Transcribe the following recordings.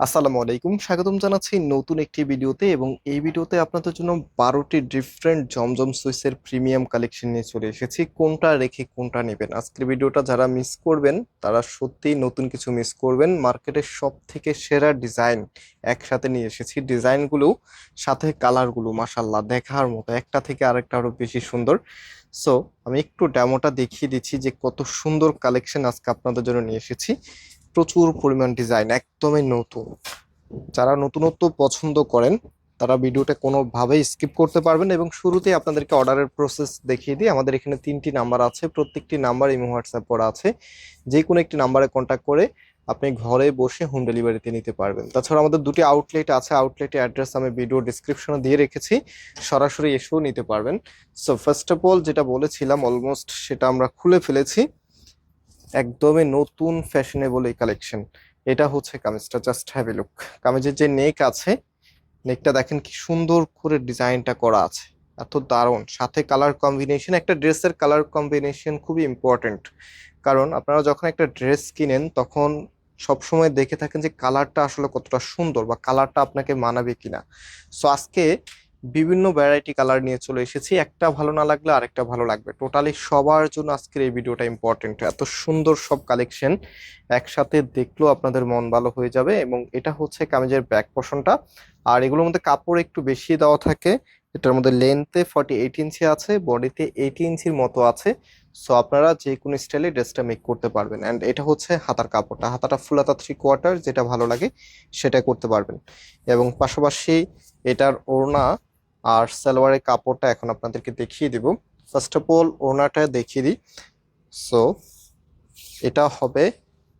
আসসালামু আলাইকুম। স্বাগতম জানাচ্ছি নতুন একটি ভিডিওতে এবং এই ভিডিওতে আপনাদের জন্য বারোটি ডিফারেন্ট জমজম সুইসের প্রিমিয়াম কালেকশন নিয়ে চলে এসেছি। কোনটা রেখে কোনটা নেবেন? আজকের ভিডিওটা যারা মিস করবেন, তারা সত্যিই নতুন কিছু মিস করবেন। মার্কেটের সব থেকে সেরা ডিজাইন একসাথে নিয়ে এসেছি। ডিজাইনগুলো সাথে কালারগুলো মাসাল্লাহ দেখার মতো। একটা থেকে আরেকটা আরও বেশি সুন্দর। সো আমি একটু ডেমোটা দেখিয়ে দিচ্ছি যে কত সুন্দর কালেকশন আজকে আপনাদের জন্য নিয়ে এসেছি। প্রচুর পরিমাণ ডিজাইন একদমই নতুন। যারা নতুনত্ব পছন্দ করেন, তারা ভিডিওটা কোনোভাবেই স্কিপ করতে পারবেন এবং শুরুতেই আপনাদেরকে অর্ডারের প্রসেস দেখিয়ে দিই। আমাদের এখানে তিনটি নাম্বার আছে, প্রত্যেকটি নাম্বার ইমো হোয়াটসঅ্যাপ করা আছে। যে কোনো একটি নাম্বারে কন্ট্যাক্ট করে আপনি ঘরে বসে হোম ডেলিভারিতে নিতে পারবেন। তাছাড়া আমাদের দুটি আউটলেট আছে আউটলেটের অ্যাড্রেস আমি ভিডিও ডিসক্রিপশনে দিয়ে রেখেছি। সরাসরি এসেও নিতে পারবেন। সো ফার্স্ট অফ অল যেটা বলেছিলাম অলমোস্ট সেটা আমরা খুলে ফেলেছি। একদমই নতুন ফ্যাশনেবল এই কালেকশন এটা হচ্ছে কামিজটা জাস্ট হ্যাভ লুক কামিজের যে নেক আছে নেকটা দেখেন কি সুন্দর করে ডিজাইনটা করা আছে। এত দারুণ। সাথে কালার কম্বিনেশন একটা ড্রেসের কালার কম্বিনেশন খুবই ইম্পর্টেন্ট কারণ আপনারা যখন একটা ড্রেস কিনেন, তখন সবসময় দেখে থাকেন যে কালারটা আসলে কতটা সুন্দর বা কালারটা আপনাকে মানাবে কিনা। সো আজকে বিভিন্ন ভ্যারাইটি কালার নিয়ে চলে এসেছি। একটা ভালো না লাগলে আরেকটা ভালো লাগবে। টোটালি সবার জন্য আজকের এই ভিডিওটা ইম্পর্টেন্ট এত সুন্দর সব কালেকশন একসাথে দেখলেও আপনাদের মন ভালো হয়ে যাবে এবং এটা হচ্ছে কামিজের ব্যাক পোর্শনটা আর এগুলোর মধ্যে কাপড় একটু বেশি দেওয়া থাকে। এটার মধ্যে লেন্থে ফর্টি এইট ইঞ্চি আছে বডিতে এইটি ইঞ্চির মতো আছে। সো আপনারা যে কোনো স্টাইলে ড্রেসটা মেক করতে পারবেন। অ্যান্ড এটা হচ্ছে হাতার কাপড়টা। হাতাটা ফুল হাতা থ্রি কোয়ার্টার যেটা ভালো লাগে সেটা করতে পারবেন। এবং পাশাপাশি এটার ওড়না আর সালোয়ারের কাপড়টা এখন আপনাদেরকে দেখিয়ে দিব। ফার্স্ট অফ অল ওড়নাটা দেখিয়ে দিই। সো এটা হবে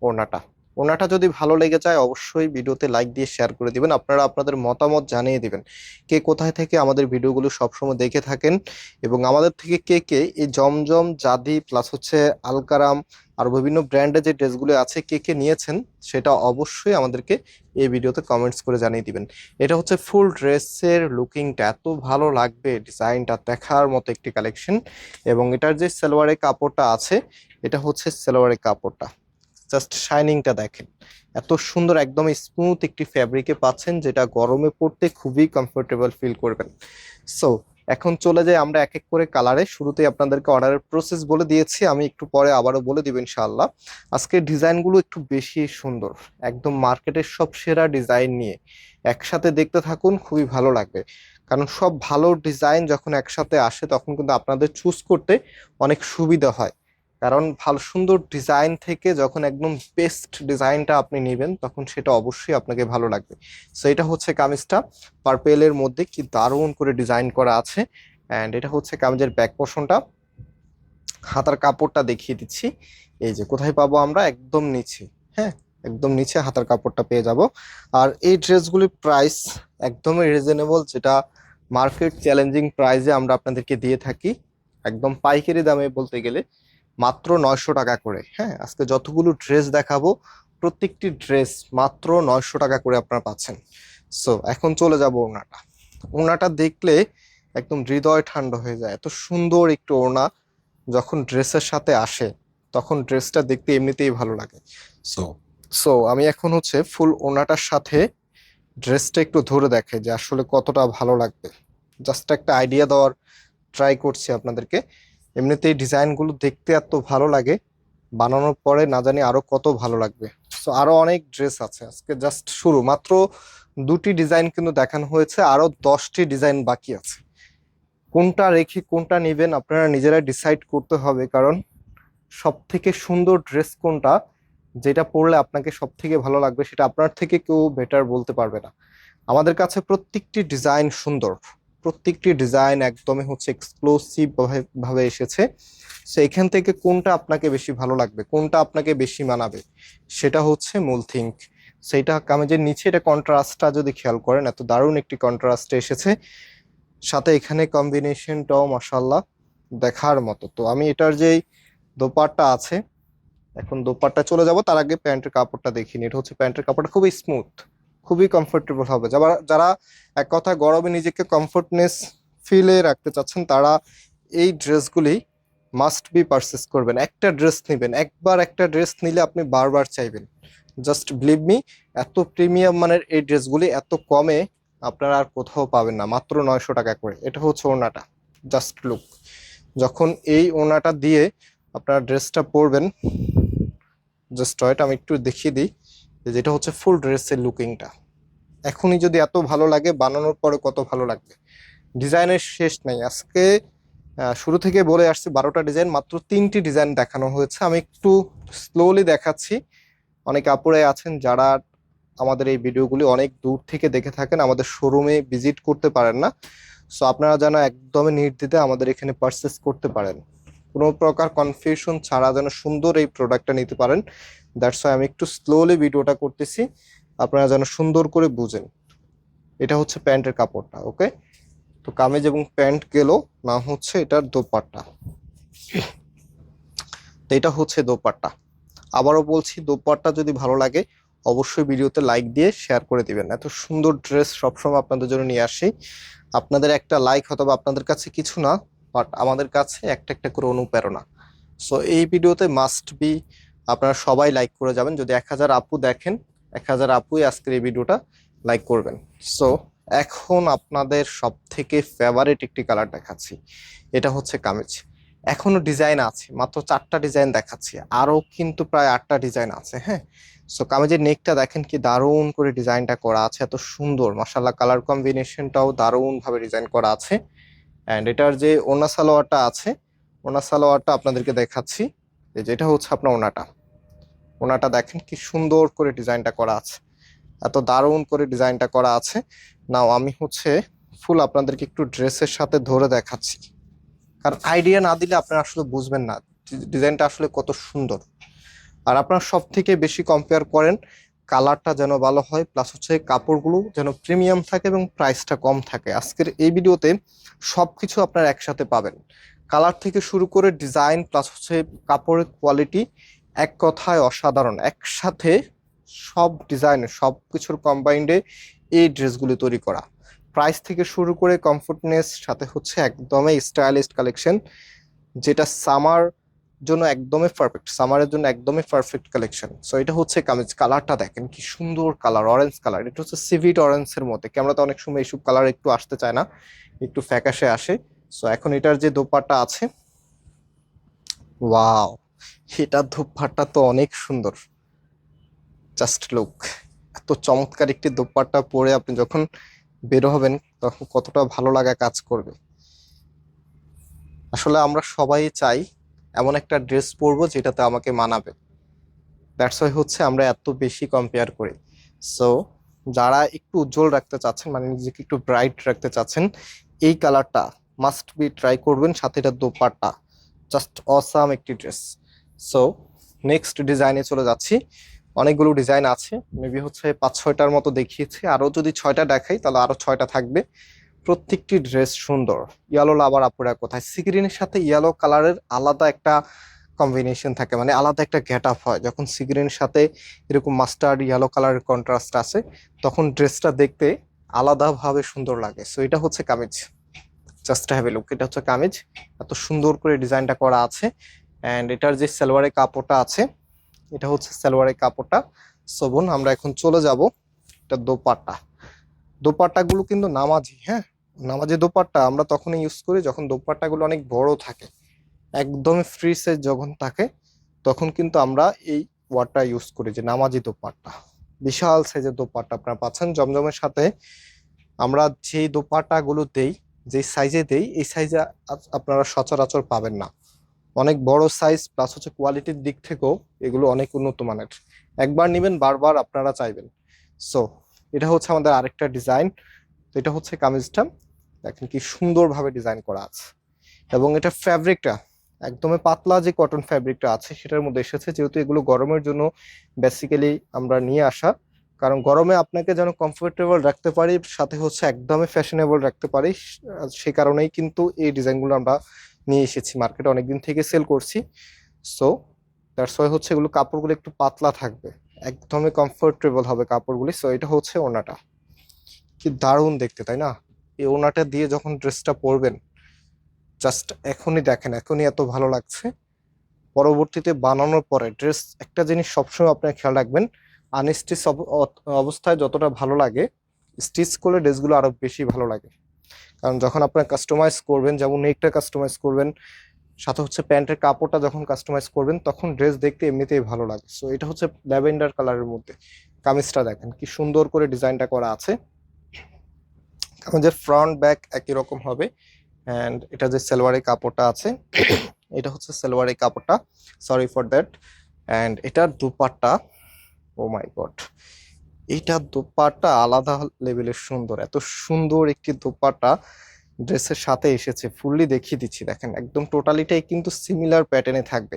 ওড়নাটা। ওড়নাটা যদি ভালো লেগে যায়, অবশ্যই ভিডিওতে লাইক দিয়ে শেয়ার করে দিবেন। আপনারা আপনাদের মতামত জানিয়ে দিবেন। কে কোথায় থেকে আমাদের ভিডিওগুলো সবসময় দেখে থাকেন এবং আমাদের থেকে কে কে এই জমজম জাদি প্লাস হচ্ছে আলকারাম আর বিভিন্ন ব্র্যান্ডের যে ড্রেসগুলো আছে, কে কে নিয়েছেন, সেটা অবশ্যই আমাদেরকে এই ভিডিওতে কমেন্টস করে জানিয়ে দিবেন। এটা হচ্ছে ফুল ড্রেসের লুকিংটা এত ভালো লাগবে ডিজাইনটা দেখার মতো একটি কালেকশন এবং এটার যে সালোয়ারের কাপড়টা আছে, এটা হচ্ছে সালোয়ারের কাপড়টা। জাস্ট শাইনিংটা দেখেন। এত সুন্দর, একদম স্মুথ একটি ফ্যাব্রিকে পাচ্ছেন, যেটা গরমে পড়তে খুবই কমফোর্টেবল ফিল করবেন। সো এখন চলে যাই আমরা এক এক করে কালারে। শুরুতেই আপনাদেরকে অর্ডারের প্রসেস বলে দিয়েছি। আমি একটু পরে আবারও বলে দিব ইনশাআল্লাহ। আজকে ডিজাইনগুলো একটু বেশি সুন্দর। একদম মার্কেটের সব সেরা ডিজাইন নিয়ে একসাথে দেখতে থাকুন, খুবই ভালো লাগবে। কারণ সব ভালো ডিজাইন যখন একসাথে আসে, তখন কিন্তু আপনাদের চুজ করতে অনেক সুবিধা হয়। কারণ ভালো, সুন্দর ডিজাইন থেকে যখন একদম বেস্ট ডিজাইনটা আপনি নেবেন, তখন সেটা অবশ্যই আপনাকে ভালো লাগবে। সো এটা হচ্ছে কামিজটা। পার্পেলের মধ্যে কি দারুণ করে ডিজাইন করা আছে। অ্যান্ড এটা হচ্ছে কামিজের ব্যাক পোর্শনটা হাতার কাপড়টা দেখিয়ে দিচ্ছি। এই যে, কোথায় পাবো আমরা? একদম নিচে। হ্যাঁ একদম নিচে হাতার কাপড়টা পেয়ে যাব। আর এই ড্রেসগুলির প্রাইস একদমই রিজনেবল যেটা মার্কেট চ্যালেঞ্জিং প্রাইসে আমরা আপনাদেরকে দিয়ে থাকি। একদম পাইকারি দামে বলতে গেলে। মাত্র নয়শো টাকা করে হ্যাঁ? আজকে যতগুলো ড্রেস দেখাবো, প্রত্যেকটি ড্রেস মাত্র নয়শো টাকা করে আপনারা পাচ্ছেন। সো এখন চলে যাব ওনাটা ওনাটা দেখলে একদম হৃদয় ঠান্ডা হয়ে যায়। এত সুন্দর একটু ওনা যখন ড্রেসের সাথে আসে, তখন ড্রেসটা দেখতে এমনিতেই ভালো লাগে। সো সো আমি এখন হচ্ছে ফুল ওনাটার সাথে ড্রেসটা একটু ধরে দেখে যে আসলে কতটা ভালো লাগবে। জাস্ট একটা আইডিয়া দেওয়ার ট্রাই করছি আপনাদেরকে। এমনিতেই ডিজাইনগুলো দেখতে এত ভালো লাগে, বানানোর পরে না জানি আরও কত ভালো লাগবে। সো আরও অনেক ড্রেস আছে, আজকে জাস্ট শুরু। মাত্র দুটি ডিজাইন কিন্তু দেখানো হয়েছে আরও দশটি ডিজাইন বাকি আছে। কোনটা রেখে কোনটা নেবেন আপনারা নিজেরাই ডিসাইড করতে হবে, কারণ সব থেকে সুন্দর ড্রেস কোনটা, যেটা পরলে আপনাকে সব থেকে ভালো লাগবে, সেটা আপনার থেকে কেউ বেটার বলতে পারবে না। আমাদের কাছে প্রত্যেকটি ডিজাইন সুন্দর। প্রত্যেকটি ডিজাইন একদমই হচ্ছে এক্সক্লুসিভ ভাবে এসেছে। সো এখান থেকে কোনটা আপনাকে বেশি ভালো লাগবে, কোনটা আপনাকে বেশি মানাবে, সেটা হচ্ছে মূল থিঙ্ক সেইটা কামেজের নিচে এটা কন্ট্রাস্টটা যদি খেয়াল করেন, এত দারুণ একটি কন্ট্রাস্ট এসেছে। সাথে এখানে কম্বিনেশনটাও মাসাল্লাহ দেখার মতো। তো আমি এটার যেই দোপাট্টা আছে, এখন দোপাট্টা চলে যাব, তার আগে প্যান্টের কাপড়টা দেখিনি এটা হচ্ছে প্যান্টের কাপড়টা খুবই স্মুথ খুবই কমফোর্টেবল হবে। যারা যারা এক কথা গরমে নিজেকে কমফোর্টনেস ফিলে রাখতে চাচ্ছেন, তারা এই ড্রেসগুলি মাস্ট বি পারচেস করবেন। একটা ড্রেস নেবেন। একবার একটা ড্রেস নিলে আপনি বারবার চাইবেন। জাস্ট বিলিভ মি এত প্রিমিয়াম মানের এই ড্রেসগুলি এত কমে আপনারা আর কোথাও পাবেন না। মাত্র নয়শো টাকা করে। এটা হচ্ছে ওনাটা। জাস্ট লুক যখন এই ওনাটা দিয়ে আপনারা ড্রেসটা পরবেন জাস্ট ওয়েট আমি একটু দেখিয়ে দিই। যেটা হচ্ছে ফুল ড্রেসের লুকিংটা এখনই যদি এত ভালো লাগে, বানানোর পরে কত ভালো লাগবে? ডিজাইনের শেষ নেই। আজকে শুরু থেকে বলে আসছি, বারোটা ডিজাইন, মাত্র তিনটি ডিজাইন দেখানো হয়েছে। আমি একটু স্লোলি দেখাচ্ছি। অনেক আপুরে আছেন যারা আমাদের এই ভিডিওগুলি অনেক দূর থেকে দেখে থাকেন, আমাদের শোরুমে ভিজিট করতে পারেন না। সো আপনারা যেন একদমই নির্দ্বিধে আমাদের এখানে পারচেস করতে পারেন। কোনো প্রকার কনফিউশন ছাড়া যেন সুন্দর এই প্রোডাক্টটা নিতে পারেন। দ্যাটস আমি একটু স্লোলি ভিডিওটা করতেছি। আপনারা যেন সুন্দর করে বুঝেন। এটা হচ্ছে প্যান্টের কাপড়টা, ওকে? তো কামিজ এবং প্যান্ট গেল না হচ্ছে এটার দোপাট্টা। তো এটা হচ্ছে দোপাট্টা। আবারও বলছি, দোপাট্টা যদি ভালো লাগে, অবশ্যই ভিডিওতে লাইক দিয়ে শেয়ার করে দিবেন। এত সুন্দর ড্রেস সবসময় আপনাদের জন্য নিয়ে আসি। আপনাদের একটা লাইক অথবা আপনাদের কাছে কিছু না বাট আমাদের কাছে একটা একটা করে অনুপ্রেরণা। সো এই ভিডিওতে মাস্ট বি আপনারা সবাই লাইক করে যাবেন। যদি এক হাজার আপু দেখেন, এক হাজার আপুই আজকের এই ভিডিওটা লাইক করবেন। সো এখন আপনাদের সব থেকে ফেভারিট একটি কালার দেখাচ্ছি। এটা হচ্ছে কামিজ। এখনও ডিজাইন আছে, মাত্র চারটা ডিজাইন দেখাচ্ছি। আরও কিন্তু প্রায় আটটা ডিজাইন আছে হ্যাঁ? সো কামিজের নেকটা দেখেন কি দারুণ করে ডিজাইনটা করা আছে, এত সুন্দর। মাসাল্লাহ কালার কম্বিনেশনটাও দারুণভাবে ডিজাইন করা আছে। অ্যান্ড এটার যে ওনা সালোয়ারটা আছে ওনা সালোয়ারটা আপনাদেরকে দেখাচ্ছি। যেটা হচ্ছে আপনার ওনাটা ওনাটা দেখেন কি সুন্দর করে ডিজাইনটা করা আছে। এত দারুণ করে ডিজাইনটা করা আছে। নাও, আমি হচ্ছে ফুল আপনাদেরকে একটু ড্রেসের সাথে ধরে দেখাচ্ছি। কারণ আইডিয়া না দিলে আপনারা আসলে বুঝবেন না ডিজাইনটা আসলে কত সুন্দর। আর আপনারা সব থেকে বেশি কম্পেয়ার করেন কালারটা যেন ভালো হয় প্লাস হচ্ছে কাপড়গুলো যেন প্রিমিয়াম থাকে এবং প্রাইসটা কম থাকে। আজকের এই ভিডিওতে সব কিছু আপনারা একসাথে পাবেন। কালার থেকে শুরু করে ডিজাইন প্লাস হচ্ছে কাপড়ের কোয়ালিটি এক কথায় অসাধারণ। একসাথে সব ডিজাইন সব কিছুর কম্বাইন্ডে এই ড্রেসগুলি তৈরি করা। প্রাইস থেকে শুরু করে কমফোর্টনেস সাথে হচ্ছে একদমই স্টাইলিশ কালেকশন যেটা সামার জন্য একদমই পারফেক্ট সামারের জন্য একদমই পারফেক্ট কালেকশন সো এটা হচ্ছে কামিজ কালারটা দেখেন কি সুন্দর কালার অরেঞ্জ কালার এটা হচ্ছে সিভিট অরেঞ্জের মধ্যে ক্যামেরাতে অনেক সময় এইসব কালার একটু আসতে চায় না, একটু ফ্যাকাশে আসে। সো এখন এটার যে দোপাট্টা আছে ওয়াও এটার দোপাট্টা তো অনেক সুন্দর। জাস্ট লুক এত চমৎকার একটি দোপাট্টা পরে আপনি যখন বের হবেন, তখন কতটা ভালো লাগা কাজ করবে। আসলে আমরা সবাই চাই এমন একটা ড্রেস পরবো যেটাতে আমাকে মানাবে। দ্যাটস ওয়াই হচ্ছে আমরা এত বেশি কম্পেয়ার করি। সো যারা একটু উজ্জ্বল রাখতে চাচ্ছেন মানে নিজেকে একটু ব্রাইট রাখতে চাচ্ছেন, এই কালারটা মাস্ট বি ট্রাই করবেন, সাথে এটা দোপাট্টা জাস্ট অসাম একটি ড্রেস সো নেক্সট ডিজাইনে চলে যাচ্ছি। অনেকগুলো ডিজাইন আছে। মেবি হচ্ছে পাঁচ, ছয়টার মতো দেখিয়েছি। আরও যদি ছয়টা দেখাই, তাহলে আরও ছয়টা থাকবে। প্রত্যেকটি ড্রেস সুন্দর। ইয়েলো আবার আপুরা কোথায়? সিগ্রিনের সাথে ইয়েলো কালারের আলাদা একটা কম্বিনেশন থাকে। মানে আলাদা একটা গেট আপ হয়। যখন সিগ্রিনের সাথে এরকম মাস্টার্ড ইয়েলো কালারের কন্ট্রাস্ট আছে, তখন ড্রেসটা দেখতে আলাদাভাবে সুন্দর লাগে। সো এটা হচ্ছে kameez. Just have a look এটা হচ্ছে কামিজ। এত সুন্দর করে ডিজাইনটা করা আছে। অ্যান্ড এটার যে সালোয়ারের কাপড়টা আছে, এটা হচ্ছে সালোয়ারের কাপড়টা। বোন, আমরা এখন চলে যাব এটা দোপাট্টা। দোপাট্টাগুলো কিন্তু নামাজি হ্যাঁ? নামাজি দোপাট্টা আমরা তখনই ইউজ করি যখন দোপাট্টাগুলো অনেক বড় থাকে। একদমই ফ্রি সাইজ যখন থাকে, তখন কিন্তু আমরা এই ওয়ার্ডটা ইউজ করি যে নামাজি দোপাট্টা। বিশাল সাইজের দোপাট্টা আপনারা পাচ্ছেন। জমজমের সাথে আমরা যেই দোপাট্টাগুলো দেই যে সাইজে দেই, এই সাইজে আপনারা সচরাচর পাবেন না। অনেক বড় সাইজ প্লাস হচ্ছে কোয়ালিটির দিক থেকেও এগুলো অনেক উন্নত মানের। একবার নেবেন, বারবার আপনারা চাইবেন। সো এটা হচ্ছে আমাদের আরেকটা ডিজাইন তো এটা হচ্ছে কামিজটা। দেখেন কি সুন্দরভাবে ডিজাইন করা আছে। এবং এটা ফ্যাব্রিকটা একদমই পাতলা যে কটন ফ্যাব্রিকটা আছে, সেটার মধ্যে এসেছে। যেহেতু এগুলো গরমের জন্য বেসিক্যালি আমরা নিয়ে আসা। কারণ গরমে আপনাকে যেন কমফোর্টেবল রাখতে পারি, সাথে হচ্ছে একদমই ফ্যাশনেবল রাখতে পারি, সে কারণেই কিন্তু এই ডিজাইনগুলো আমরা নিয়ে এসেছি মার্কেটে অনেকদিন থেকে সেল করছি। সো দ্যাটস ওয়াই হচ্ছে এগুলো কাপড়গুলো একটু পাতলা থাকবে, একদমই কমফোর্টেবল হবে কাপড়গুলি। সো এটা হচ্ছে ওনাটা। কি দারুণ দেখতে, তাই না? এই ওনাটা দিয়ে যখন ড্রেসটা পরবেন জাস্ট এখনই দেখেন, এখনই এত ভালো লাগছে। পরবর্তীতে বানানোর পরে ড্রেস একটা জিনিস সবসময় আপনার খেয়াল রাখবেন আনস্টিচ অবস্থায় যতটা ভালো লাগে স্টিচ করলে ড্রেসগুলো আরও বেশি ভালো লাগে। কারণ যখন আপনার কাস্টমাইজ করবেন, যেমন নেকটা কাস্টমাইজ করবেন, সাথে হচ্ছে প্যান্টের কাপড়টা যখন কাস্টমাইজ করবেন, তখন ড্রেস দেখতে এমনিতেই ভালো লাগে। সো এটা হচ্ছে ল্যাভেন্ডার কালারের মধ্যে। কামিজটা দেখেন, কি সুন্দর করে ডিজাইনটা করা আছে। কামিজের ফ্রন্ট ব্যাক একই রকম হবে। অ্যান্ড এটা যে সালোয়ারের কাপড়টা আছে, এটা হচ্ছে সালোয়ারের কাপড়টা। সরি ফর দ্যাট অ্যান্ড এটার দুপাট্টা ও মাই গড এইটা দোপাট্টা আলাদা লেভেলের সুন্দর। এত সুন্দর একটি দোপাট্টা ড্রেসের সাথে এসেছে। ফুললি দেখিয়ে দিচ্ছি, দেখেন। একদম টোটালিটাই কিন্তু সিমিলার প্যাটার্নে থাকবে।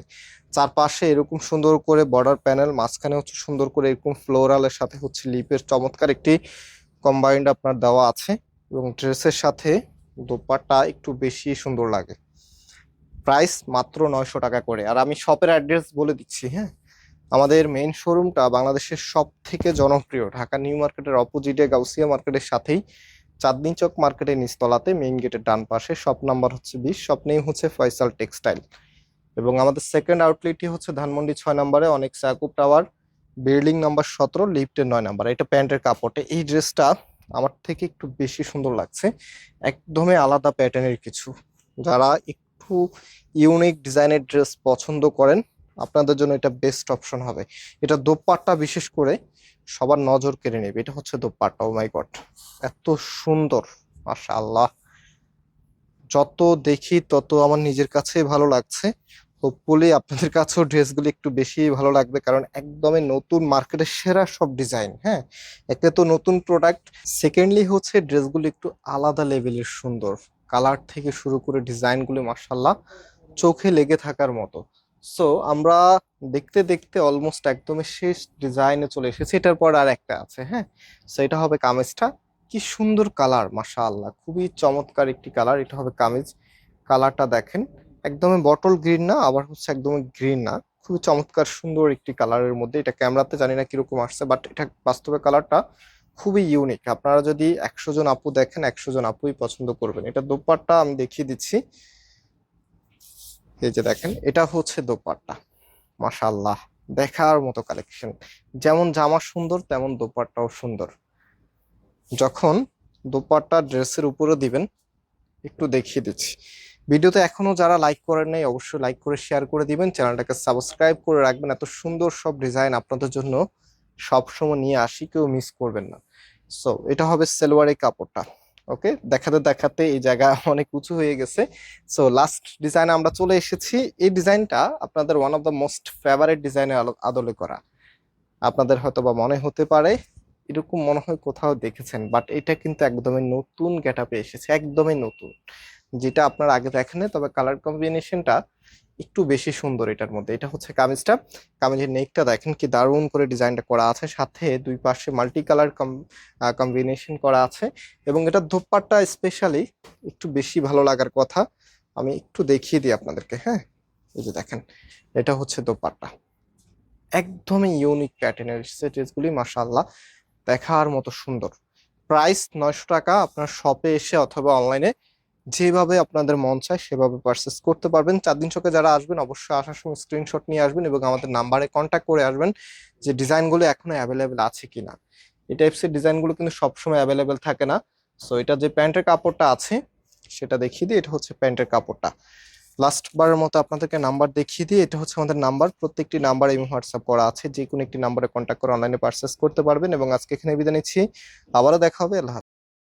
চারপাশে এরকম সুন্দর করে বর্ডার প্যানেল মাঝখানে হচ্ছে সুন্দর করে এরকম ফ্লোরালের সাথে হচ্ছে লিপের চমৎকার একটি কম্বাইন্ড আপনার দেওয়া আছে এবং ড্রেসের সাথে দোপাট্টা একটু বেশি সুন্দর লাগে। প্রাইস মাত্র নয়শো টাকা করে। আর আমি শপের অ্যাড্রেস বলে দিচ্ছি হ্যাঁ? আমাদের মেইন শোরুমটা বাংলাদেশের সব থেকে জনপ্রিয়। ঢাকা নিউ মার্কেটের অপোজিটে গাউসিয়া মার্কেটের সাথেই চাঁদনি চক মার্কেটের নিচতলাতে মেইন গেটের ডান পাশে শপ নাম্বার হচ্ছে বিশ শপ নেই হচ্ছে ফয়সাল টেক্সটাইল এবং আমাদের সেকেন্ড আউটলেটটি হচ্ছে ধানমন্ডি ছয় নম্বরে, অনেক সাকুব টাওয়ার বিল্ডিং নাম্বার সতেরো লিফটের নয় নাম্বার। এটা প্যান্টের কাপড়ে। এই ড্রেসটা আমার থেকে একটু বেশি সুন্দর লাগছে। একদমই আলাদা প্যাটার্নের কিছু। যারা একটু ইউনিক ডিজাইনের ড্রেস পছন্দ করেন আপনাদের জন্য এটা বেস্ট অপশন হবে। এটা দোপাট্টা বিশেষ করে সবার নজর কেড়ে নেবে। এটা হচ্ছে দোপাট্টা ও মাই গড এত সুন্দর, মাশাআল্লাহ! যত দেখি তত আমার নিজের কাছে ভালো লাগছে। হোপফুলি আপনাদের কাছেও ড্রেসগুলি একটু বেশি ভালো লাগবে, কারণ একদমই নতুন মার্কেটের সেরা সব ডিজাইন হ্যাঁ? একে তো নতুন প্রোডাক্ট সেকেন্ডলি হচ্ছে ড্রেসগুলি একটু আলাদা লেভেলের সুন্দর। কালার থেকে শুরু করে ডিজাইনগুলো মার্শাল্লাহ চোখে লেগে থাকার মতো। সো আমরা দেখতে দেখতে অলমোস্ট একদমই শেষ ডিজাইনে চলে এসেছি। এটার পর আর একটা আছে হ্যাঁ? সো এটা হবে কামিজটা। কি সুন্দর কালার মাশাআল্লাহ। খুবই চমৎকার একটি কালার এটা হবে কামিজ। কালারটা দেখেন, একদমই বটল গ্রিন না, আবার হচ্ছে একদমই গ্রিন না। খুবই চমৎকার, সুন্দর একটি কালারের মধ্যে। এটা ক্যামেরাতে জানি না কীরকম আসছে বাট এটা বাস্তবে কালারটা খুবই ইউনিক আপনারা যদি একশো জন আপু দেখেন, একশো জন আপুই পছন্দ করবেন। এটা দোপাট্টা আমি দেখিয়ে দিচ্ছি। এই যে দেখেন, এটা হচ্ছে দোপাট্টা। মাশাআল্লাহ, দেখার মতো কালেকশন যেমন জামা সুন্দর, তেমন দোপাট্টাও সুন্দর। যখন দোপাট্টা ড্রেসের উপরে দিবেন, একটু দেখিয়ে দিচ্ছি। ভিডিওতে এখনও যারা লাইক করেন নাই, অবশ্যই লাইক করে শেয়ার করে দিবেন। চ্যানেলটাকে সাবস্ক্রাইব করে রাখবেন। এত সুন্দর সব ডিজাইন আপনাদের জন্য সব সময় নিয়ে আসি, কেউ মিস করবেন না। সো এটা হবে সেলোয়ারের কাপড়টা। ওকে? দেখাতে দেখাতে এই জায়গা অনেক উঁচু হয়ে গেছে। সো লাস্ট ডিজাইনে আমরা চলে এসেছি। এই ডিজাইনটা আপনাদের one of the most favourite ডিজাইনের আদলে করা। আপনাদের হয়তো বা মনে হতে পারে, এরকম মনে হয় কোথাও দেখেছেন বাট এটা কিন্তু একদমই নতুন গেটআপে এসেছে, একদমই নতুন। যেটা আপনারা আগে দেখেন তবে কালার কম্বিনেশনটা একটু বেশি সুন্দর এটার মধ্যে। এটা হচ্ছে কামিজটা। কামিজের নেকটা দেখেন কি দারুণ করে ডিজাইনটা করা আছে। সাথে দুই পাশে মাল্টি কালার কম্বিনেশন করা আছে। এবং এটা দোপাট্টা স্পেশালি একটু বেশি ভালো লাগার কথা। আমি একটু দেখিয়ে দিই আপনাদেরকে হ্যাঁ? এই যে দেখেন, এটা হচ্ছে দোপাট্টা একদমই ইউনিক প্যাটার্নের ড্রেসগুলি মাশাআল্লাহ। দেখার মতো সুন্দর। প্রাইস নয়শো টাকা, আপনার শপে এসে অথবা অনলাইনে যেভাবে আপনাদের মন চায় সেভাবে পারচেস করতে পারবেন। চার দিন চকে যারা আসবেন, অবশ্যই আসার সময় স্ক্রিনশট নিয়ে আসবেন এবং আমাদের নাম্বারে কন্ট্যাক্ট করে আসবেন যে ডিজাইনগুলো এখনও অ্যাভেলেবেল আছে কিনা। এই টাইপসের ডিজাইনগুলো কিন্তু সবসময় অ্যাভেলেবেল থাকে না। সো এটা যে প্যান্টের কাপড়টা আছে, সেটা দেখিয়ে দিই। এটা হচ্ছে প্যান্টের কাপড়টা। লাস্ট বারের মতো আপনাদেরকে নাম্বার দেখিয়ে দিই। এটা হচ্ছে আমাদের নাম্বার প্রত্যেকটি নাম্বার এই হোয়াটসঅ্যাপ করা আছে। যে কোনো একটি নাম্বারে কন্ট্যাক্ট করে অনলাইনে পারচেস করতে পারবেন। এবং আজকে এখানে বিদায় নিচ্ছি। আবারও দেখা হবে। আল্লাহ।